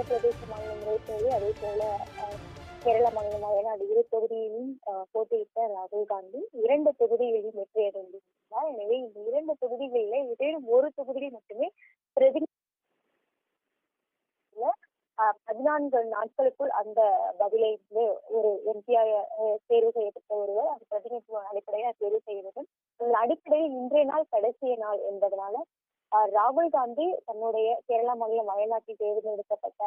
உத்தரப்பிரதேச மாநிலம் முறைப்படி அதே போல கேரள மாநிலம் வயநாடு இரு தொகுதியிலும் போட்டியிட்ட ராகுல் காந்தி இரண்டு தொகுதிகளிலும் வெற்றி அடைந்திருந்தார். எனவே இந்த இரண்டு தொகுதிகளில் ஏதேனும் ஒரு தொகுதியில் மட்டுமே பிரதி பதினான்கு நாட்களுக்குள் அந்த பதிலை வந்து ஒரு எம்பியாக தேர்வு செய்யப்பட்ட ஒருவர் அந்த பிரதிநிதித்துவ அடிப்படையில் தேர்வு செய்ய வேண்டும். அடிப்படையில் இன்றைய நாள் கடைசிய நாள் என்பதனால ராகுல் காந்தி தன்னுடைய கேரள மாநிலம் வயநாட்டில் தேர்ந்தெடுக்கப்பட்ட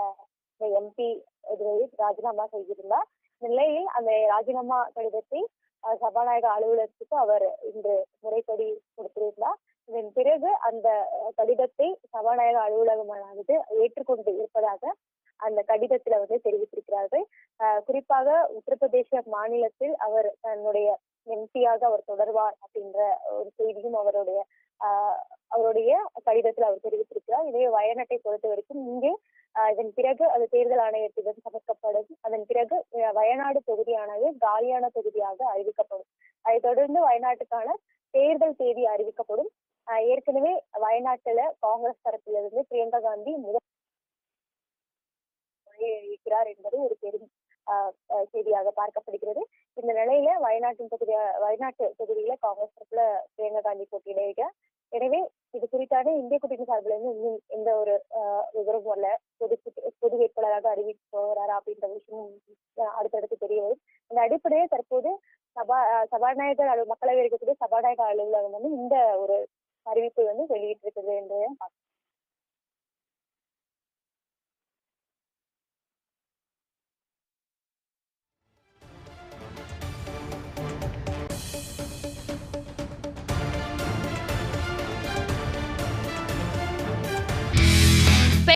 எம்பி இதுவை ராஜினாமா செய்திருந்தார். நிலையில் அந்த ராஜினாமா கடிதத்தை அஹ், சபாநாயகர் அலுவலகத்துக்கு அவர் இன்று முறைப்படி கொடுத்திருந்தார். இதன் பிறகு அந்த கடிதத்தை சபாநாயகர் அலுவலகமானது ஏற்றுக்கொண்டு இருப்பதாக அந்த கடிதத்துல வந்து தெரிவித்திருக்கிறார்கள். குறிப்பாக உத்தரப்பிரதேச மாநிலத்தில் அவர் தன்னுடைய எம்பியாக அவர் தொடர்வார் அப்படின்ற ஒரு செய்தியும் அவருடைய ஆஹ், அவருடைய கடிதத்தில் அவர் தெரிவித்திருக்கிறார். இதே வயநாட்டை பொறுத்த வரைக்கும் இங்கே இதன் பிறகு அது தேர்தல் ஆணையத்திடம் சமர்க்கப்படும். அதன் பிறகு வயநாடு தொகுதியானது காலியான தொகுதியாக அறிவிக்கப்படும். அதை தொடர்ந்து வயநாட்டுக்கான தேர்தல் தேதி அறிவிக்கப்படும். ஏற்கனவே வயநாட்டுல காங்கிரஸ் தரப்பிலிருந்து பிரியங்கா காந்தி முதல் இருக்கிறார் என்பது ஒரு பெரும் ஆஹ், செய்தியாக பார்க்கப்படுகிறது. இந்த நிலையில வயநாட்டின் தொகுதி வயநாட்டு தொகுதியில காங்கிரஸ் தரப்புல பிரியங்கா காந்தி போட்டியிடுகிறார். எனவே இது குறித்தான இந்திய கூட்டணி சார்பில் இருந்து இன்னும் எந்த ஒரு ஆஹ், விவரமும் வரல பொது பொது வேட்பாளராக அறிவிக்க போகிறாரா அப்படின்ற விஷயம் அடுத்தடுத்து தெரிய வரும். இந்த அடிப்படையில் தற்போது சபா சபாநாயகர் மக்களவை இருக்கக்கூடிய சபாநாயகர் அலுவலகம் வந்து இந்த ஒரு அறிவிப்பை வந்து வெளியிட்டிருக்கிறது என்று பார்க்கலாம்